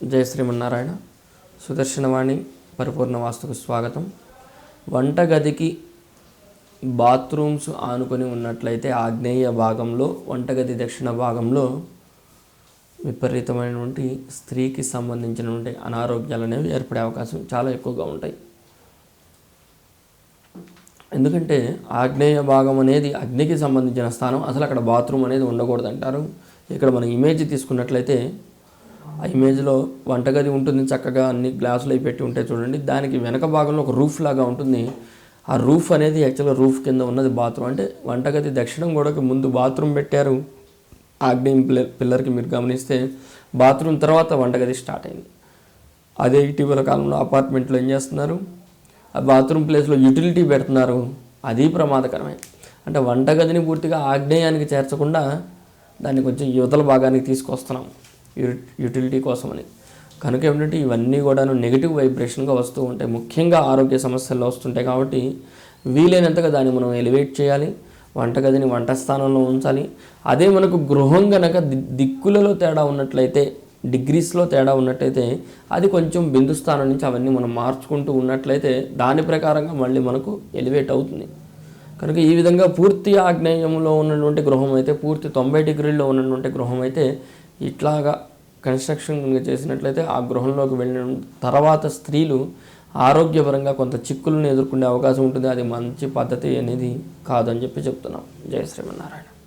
జయ శ్రీమన్నారాయణ. సుదర్శనవాణి పరిపూర్ణ వాస్తుకు స్వాగతం. వంటగదికి బాత్రూమ్స్ ఆనుకొని ఉన్నట్లయితే ఆగ్నేయ భాగంలో వంటగది దక్షిణ భాగంలో విపరీతమైనటువంటి స్త్రీకి సంబంధించినటువంటి అనారోగ్యాలు అనేవి ఏర్పడే అవకాశం చాలా ఎక్కువగా ఉంటాయి. ఎందుకంటే ఆగ్నేయ భాగం అనేది అగ్నికి సంబంధించిన స్థానం. అసలు అక్కడ బాత్రూమ్ అనేది ఉండకూడదు అంటారు ఇక్కడ మనం ఇమేజ్ తీసుకున్నట్లయితే ఆ ఇమేజ్లో వంటగది ఉంటుంది చక్కగా అన్ని గ్లాసులు అవి పెట్టి ఉంటాయి చూడండి. దానికి వెనక భాగంలో ఒక రూఫ్ లాగా ఉంటుంది. ఆ రూఫ్ అనేది యాక్చువల్గా రూఫ్ కింద ఉన్నది బాత్రూమ్ అంటే వంటగది దక్షిణం గోడకి ముందు బాత్రూమ్ పెట్టారు. ఆగ్నేయం పిల్లర్ పిల్లర్కి మీరు గమనిస్తే బాత్రూమ్ తర్వాత వంటగది స్టార్ట్ అయింది. అదే ఇటీవల కాలంలో అపార్ట్మెంట్లో ఏం చేస్తున్నారు? ఆ బాత్రూమ్ ప్లేస్లో యూటిలిటీ పెడుతున్నారు. అది ప్రమాదకరమే. అంటే వంటగదిని పూర్తిగా ఆగ్నేయానికి చేర్చకుండా దాన్ని కొంచెం యువతల భాగానికి తీసుకొస్తున్నాం. యూటిలిటీ కోసమని. కనుక ఏమిటంటే ఇవన్నీ కూడాను నెగిటివ్ వైబ్రేషన్గా వస్తూ ఉంటాయి. ముఖ్యంగా ఆరోగ్య సమస్యల్లో వస్తుంటాయి కాబట్టి వీలైనంతగా దాన్ని మనం ఎలివేట్ చేయాలి. వంటగదిని వంట స్థానంలో ఉంచాలి. అదే మనకు గృహం గనక ది- దిక్కులలో తేడా ఉన్నట్లయితే డిగ్రీస్లో తేడా ఉన్నట్టయితే అది కొంచెం బిందు స్థానం నుంచి అవన్నీ మనం మార్చుకుంటూ ఉన్నట్లయితే దాని ప్రకారంగా మళ్ళీ మనకు ఎలివేట్ అవుతుంది. కనుక ఈ విధంగా పూర్తి ఆగ్నేయంలో ఉన్నటువంటి గృహం అయితే పూర్తి తొంభై డిగ్రీల్లో ఉన్నటువంటి గృహం అయితే ఇట్లాగా కన్స్ట్రక్షన్ కనుక చేసినట్లయితే ఆ గృహంలోకి వెళ్ళిన తర్వాత స్త్రీలు ఆరోగ్యపరంగా కొంత చిక్కులను ఎదుర్కొనే అవకాశం ఉంటుంది. అది మంచి పద్ధతి అనేది కాదని చెప్పి చెప్తున్నాం. జయ శ్రీమన్నారాయణ.